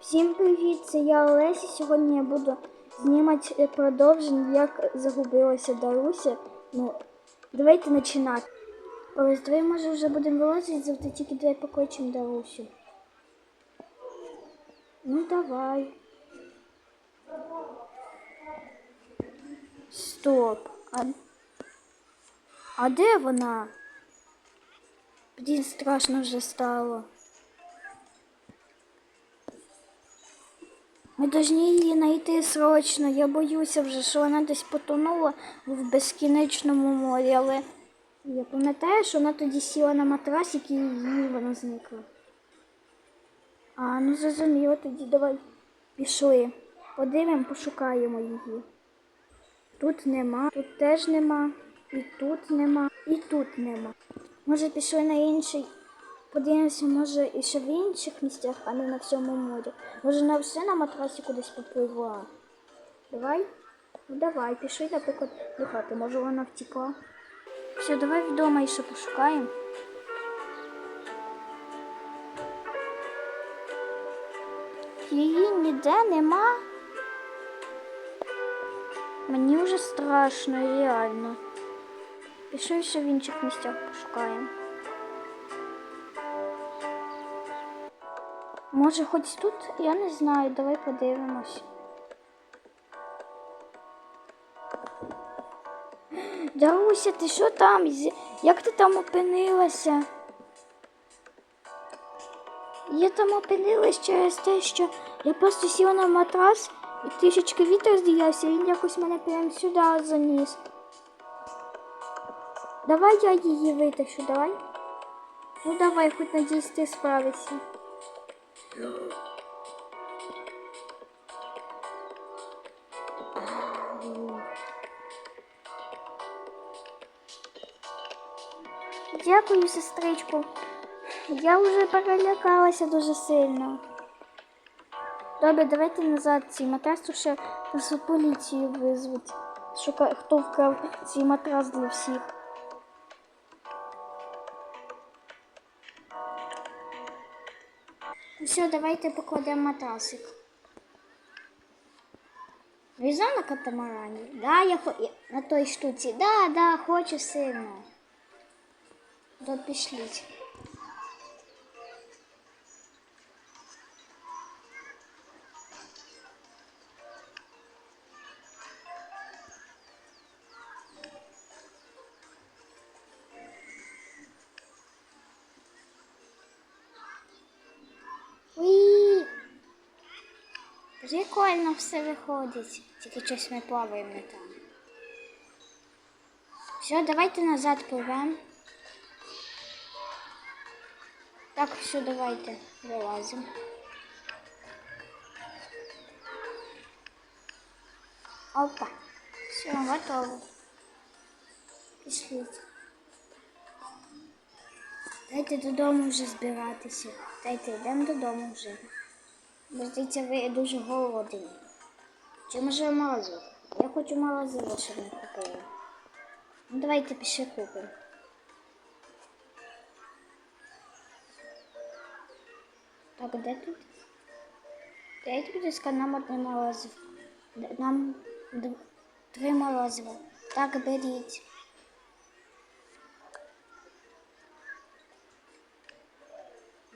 Всім привіт! Це я Олеся. Сьогодні я буду знімати продовження, як загубилася Даруся. Ну, давайте починати. Ось, давай, може, вже будемо вилазити, завжди тільки давай покличемо Дарусю. Ну, давай. Стоп. А, а де вона? Блін, страшно вже стало. Ми повинні її знайти срочно. Я боюся вже, що вона десь потонула в безкінечному морі, але я пам'ятаю, що вона тоді сіла на матрасик і її вона зникла. А, ну зрозуміло, тоді давай пішли. Подивимо, пошукаємо її. Тут нема, тут теж нема, і тут нема, і тут нема. Може пішли на інший. Подивимося, може, і ще в інших місцях, а не на всьому морі. Може, на все на матрасі кудись попливла. Давай? Ну давай, пішли, наприклад, до хати. Може вона втекла. Все, давай вдома ще пошукаємо. Її ніде нема. Мені вже страшно, реально. Пішли ще в інших місцях пошукаємо. Може, хоч тут, я не знаю, давай подивимось. Даруся, ти що там? Як ти там опинилася? Я там опинилась через те, що я просто сіла на матрас і трішечки вітер здіявся, і він якось мене прямо сюди заніс. Давай я її витащу, давай. Ну давай, хоч надіюсь, ти справишся. Дякую, сестричку. Я вже перелякалася дуже сильно. Добре, давайте назад цей матрас, ще нас поліцію визвуть. Шука... Хто вкрав цей матрас для всіх. Все, давайте покладемо матрасик. Віза на катамарані? Да, я хо... на той штуці. Да, да, хочу сильно. То пішліть. Прикольно все виходить. Тільки щось ми плаваємо не там. Все, давайте назад пливемо. Так, все, давайте вилазимо. Опа. Все, готово. Пішліть. Дайте додому вже збиратися. Дайте, йдемо додому вже. Здається, ви дуже голодні. Чи може морозиво? Я хочу морозиво, щоб не купили. Ну давайте пішли купимо. Так, де тут? Дайте, будь ласка, нам одне морозиво. Нам три морозива. Так, беріть.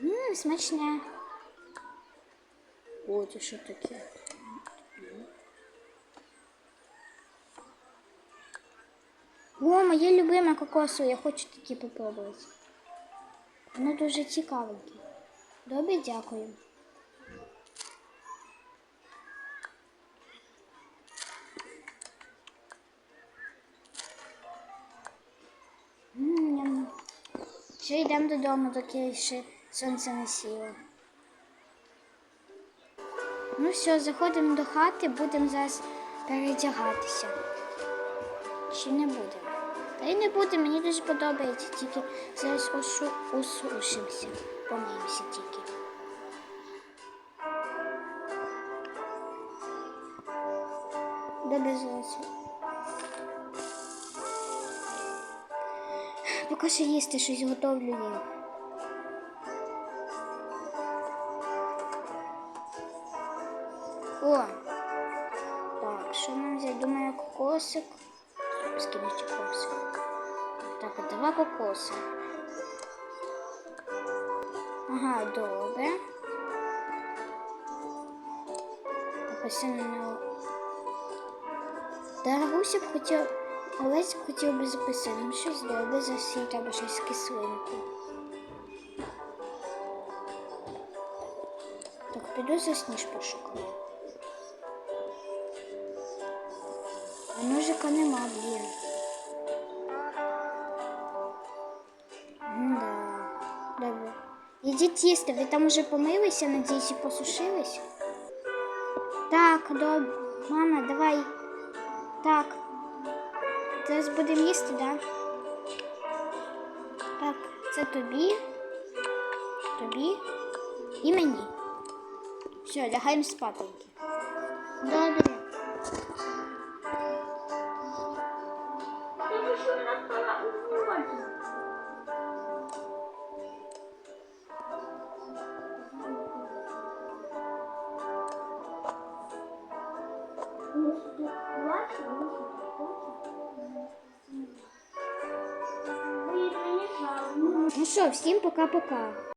Ммм, смачне. О, це що таке? О, моє любиме кокосове, я хочу такі попробувати. Воно дуже цікавеньке. Добре, дякую. Ще йдемо додому, доки ще сонце не сіло. Ну все, заходимо до хати, будемо зараз передягатися. Чи не будемо? Та й не будемо, мені дуже подобається, тільки зараз ошу, осушимося, помиємося тільки. Зараз. Поки що їсти щось готовлю. О! Так, що нам взяти? Думаю, кокосик. Скинуть кокосик. Так, а два кокоси. Ага, добре. Написано. Даруся б хотів. Олесь б хотів би записати. Ну щось добре, їй треба щось кислинку. Так, піду за сніж пошукаю. А ножика нема, блін. Да. Добре. Ідіть їсти, ви там уже помилися, надіюсь, і посушились? Так, добре. Мама, давай. Так. Зараз будемо їсти, да? Так, це тобі, тобі і мені. Все, лягаємо спатоньки. Добре. Ну що, всім пока-пока.